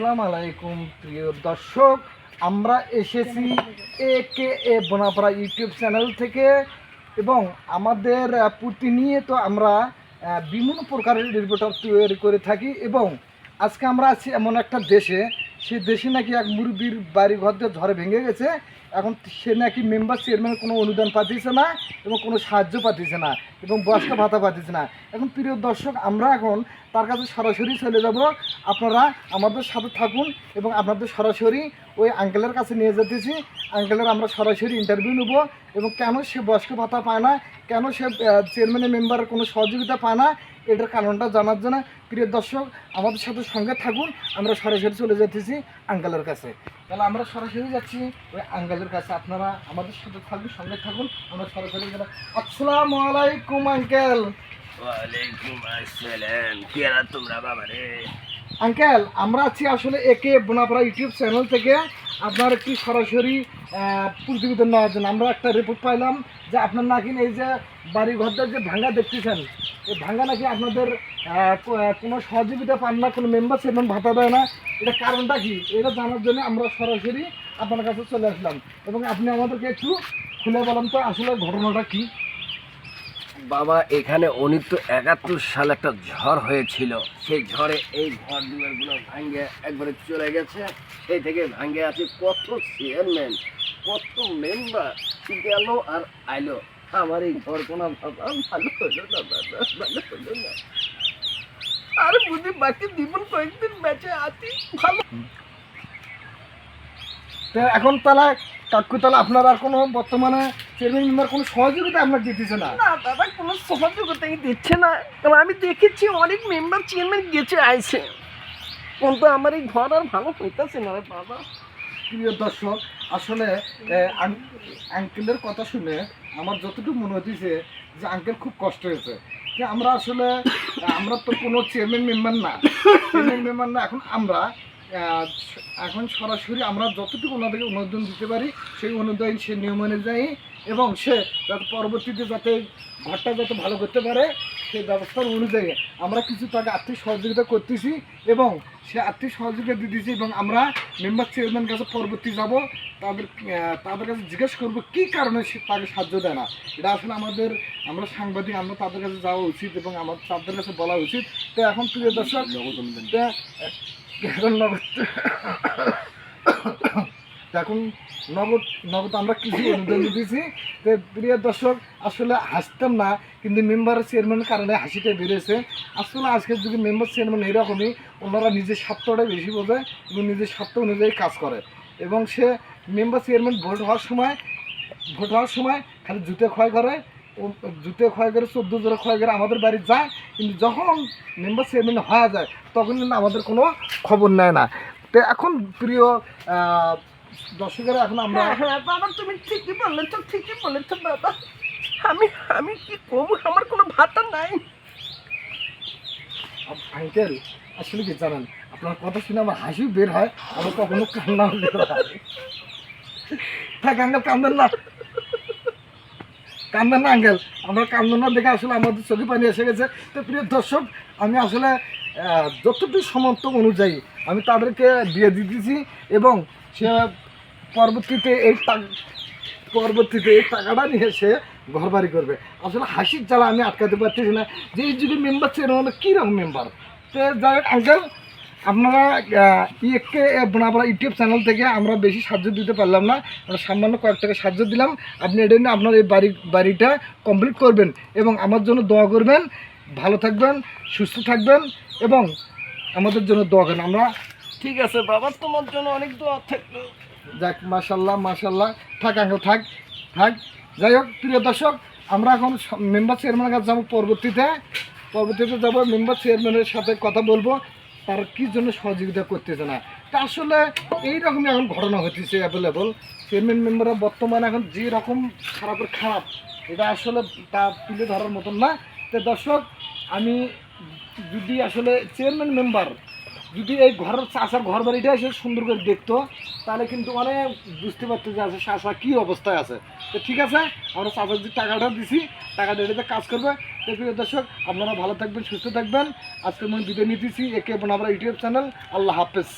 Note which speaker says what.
Speaker 1: আসসালামু আলাইকুম, প্রিয় দর্শক। আমরা এসেছি এ কে এ বোনাপাড়া ইউটিউব চ্যানেল থেকে এবং আমাদের প্রতিনিয়ত আমরা বিভিন্ন প্রকারের রিপোর্টার তৈরি করে থাকি এবং আজকে আমরা আছি এমন একটা দেশে সেই দেশে নাকি এক মুরব্বীর বাড়ি ঘর দিয়ে ঝড়ে ভেঙে গেছে। এখন সে নাকি মেম্বার চেয়ারম্যান কোনো অনুদান পাঠিয়েছে না এবং কোনো সাহায্য পাঠিয়েছে না এবং বয়স্ক ভাতা পাঠিয়েছে না। এখন প্রিয় দর্শক, আমরা এখন তার কাছে সরাসরি চলে যাব। আপনারা আমাদের সাথে থাকুন এবং আপনাদের সরাসরি ওই আঙ্কেলের কাছে নিয়ে যেতেছি। আঙ্কেলের আমরা সরাসরি ইন্টারভিউ নেব এবং কেন সে বয়স্ক ভাতা পায় না, কেন সে চেয়ারম্যানের মেম্বার কোনো সহযোগিতা পায় না এটার কারণটা জানার জন্য প্রিয় দর্শক আমাদের সাথে সঙ্গে থাকুন। আমরা সরাসরি চলে যেতেছি আঙ্কেলের কাছে। তাহলে আমরা সরাসরি যাচ্ছি ওই আঙ্কেলের কাছে। আপনারা আমাদের সাথে থাকুন সঙ্গে থাকুন। আমরা সরাসরি আসসালামু আলাইকুম আঙ্কেল।
Speaker 2: ওয়ালাইকুম আসসালাম। কেরা তোমরা বাবা রে?
Speaker 1: আঙ্কেল আমরা আছি আসলে একে বোনাপাড়া ইউটিউব চ্যানেল থেকে। আপনার একটি সরাসরি প্রতিবেদন নেওয়ার জন্য। আমরা একটা রিপোর্ট পাইলাম যে আপনার নাকি এই যে বাড়ি ঘরটার যে ভাঙ্গা দেখতেছেন এই ভাঙ্গা নাকি আপনাদের কোনো সহযোগিতা পান না, কোনো মেম্বার সেরকম ভাতা দেয় না। এটা কারণটা কি? এটা জানার জন্য আমরা সরাসরি আপনার কাছে চলে আসলাম। এবং আপনি আমাদেরকে একটু খুলে বলেন তো, আসলে ঘটনাটা কি?
Speaker 2: বাবা, এখানে উনিশশো একাত্তর সালে একটা ঝড় হয়েছিল। সেই ঝড়ে এই ঘর দুয়ারগুলো ভাঙ্গে একবারে চলে গেছে। সেই থেকে ভাঙ্গে আছে কত চেয়ারম্যান কত মেম্বার গেল আর আইলো। আমার এই ঘর কোনো বাবা ভালো হলো না বাবা ভালো হলো না। আর বুঝি বাকি জীবন কয়েকদিন বেঁচে আছি ভালো।
Speaker 1: তো এখন তাহলে কাকু তাহলে আপনার আর কোনো বর্তমানে চেয়ারম্যান মেম্বার কোনো সহযোগিতা আপনার দিতেছে না?
Speaker 3: না দাদা কোনো সহযোগিতাই দিচ্ছে না। কারণ আমি দেখেছি অনেক মেম্বার চেয়ারম্যান গেছে আইছে কিন্তু আমার এই ঘর আর ভালো হইতেছে না রে বাবা।
Speaker 1: প্রিয় দর্শক, আসলে আঙ্কেলের কথা শুনে আমার যতটুকু মনে হচ্ছে যে আঙ্কেল খুব কষ্ট হয়েছে। যে আমরা আসলে, আমরা তো কোনো চেয়ারম্যান মেম্বার না। চেয়ারম্যান মেম্বার না, এখন আমরা এখন সরাসরি আমরা যতটুকু ওনাদেরকে অনুদান দিতে পারি, সেই অনুদান সে নিয়ম অনুযায়ী এবং সে যাতে পরবর্তীতে যাতে ঘরটা যাতে ভালো করতে পারে সেই ব্যবস্থার অনুযায়ী আমরা কিছু তাকে আর্থিক সহযোগিতা করতেছি এবং সে আর্থিক সহযোগিতা দিতেছি এবং আমরা মেম্বার চেয়ারম্যান কাছে পরবর্তী যাব। তাদের তাদের কাছে জিজ্ঞেস করব কী কারণে সে তাকে সাহায্য দেয় না। এটা আসলে আমাদের আমরা সাংবাদিক আমরা তাদের কাছে যাওয়া উচিত এবং আমাদের তাদের কাছে বলা উচিত। তো এখন প্রিয় দর্শক নগদ এখন নগদ নগদ আমরা কিছু অনুদান দিতেছি। তো প্রিয় দর্শক, আসলে হাসতাম না, কিন্তু মেম্বার চেয়ারম্যানের কারণে হাসিটা বেড়েছে। আসলে আজকের যুগে মেম্বার চেয়ারম্যান এরকমই, ওনারা নিজের স্বার্থটাই বেশি বোঝে, এবং নিজের স্বার্থ অনুযায়ী কাজ করে। এবং সে মেম্বার চেয়ারম্যান ভোট হওয়ার সময়, ভোট হওয়ার সময় খালি জুতে ক্ষয় করে, ও জুতে ক্ষয় করে, চোদ্দ জোরে ক্ষয় করে আমাদের বাড়ি যায়, কিন্তু যখন মেম্বার চেয়ারম্যান হওয়া যায়, তখন কিন্তু আমাদের কোনো খবর নেয় না। তো এখন প্রিয় দর্শকেরা এখন আমরা
Speaker 3: হ্যাঁ হ্যাঁ বাবা তুমি ঠিকই বললে তো ঠিকই বাবা। আমি আমি কি করব? আমার কোনো ভাতা নাই।
Speaker 1: আঙ্কেল আসলে কি জানেন আপনার কথা শুনে আমার হাসি বের হয় আবার কখনো কান্নাও বের হয়। থাক আঙ্কেল কান্দেন না। কান্দেন না আঙ্কেল। আমরা কান্দন না দেখে আসলে আমাদের চোখে পানি এসে গেছে। তো প্রিয় দর্শক আমি আসলে যতটুকু সমর্থ অনুযায়ী আমি তাদেরকে দিয়ে দিতেছি এবং সে পরবর্তীতে এই পরবর্তীতে এই টাকাটা নিয়ে সে ঘর বাড়ি করবে। আসলে হাসির জ্বালা আমি আটকাতে পারতেছি না যে এই যুগে মেম্বার চেয়ারম্যান কীরকম মেম্বার তো যাই হোক আঙ্কেল আপনারা ইয়েকে আমরা ইউটিউব চ্যানেল থেকে আমরা বেশি সাহায্য দিতে পারলাম না। আমরা সামান্য কয়েক টাকা সাহায্য দিলাম। আপনি এটা নিয়ে আপনার এই বাড়ি বাড়িটা কমপ্লিট করবেন এবং আমার জন্য দোয়া করবেন। ভালো থাকবেন সুস্থ থাকবেন এবং আমাদের জন্য দোয়া করবেন আমরা
Speaker 3: ঠিক আছে বাবা তোমার জন্য অনেক দোয়া থাকল।
Speaker 1: যাক মাশাল্লাহ মাশাল্লাহ থাক আঙ্কেল থাক থাক। যাই হোক প্রিয় দর্শক আমরা এখন মেম্বার চেয়ারম্যানের কাছে যাব পরবর্তীতে। পরবর্তীতে যাব মেম্বার চেয়ারম্যানের সাথে কথা বলব। তার কী জন্য সহযোগিতা করতেছে না। তা আসলে এইরকমই এখন ঘটনা হতেছে অ্যাভেলেবল চেয়ারম্যান মেম্বাররা বর্তমানে এখন যে রকম খারাপের খারাপ এটা আসলে তা তুলে ধরার মতন না। তো দর্শক আমি যদি আসলে চেয়ারম্যান মেম্বার যদি এই ঘর, চাষার ঘর বাড়িটা এসে সুন্দর করে দেখতো, তাহলে কিন্তু অনেক বুঝতে পারতো যে আছে চাষা কী অবস্থায় আছে। তো ঠিক আছে, আমরা চাষার যে টাকাটা দিছি টাকাটা এটাতে কাজ করবে। তো প্রিয় দর্শক, আপনারা ভালো থাকবেন, সুস্থ থাকবেন। আজকে মনে বিদায় নিতেছি। একে আপনার ইউটিউব চ্যানেল। আল্লাহ হাফেজ।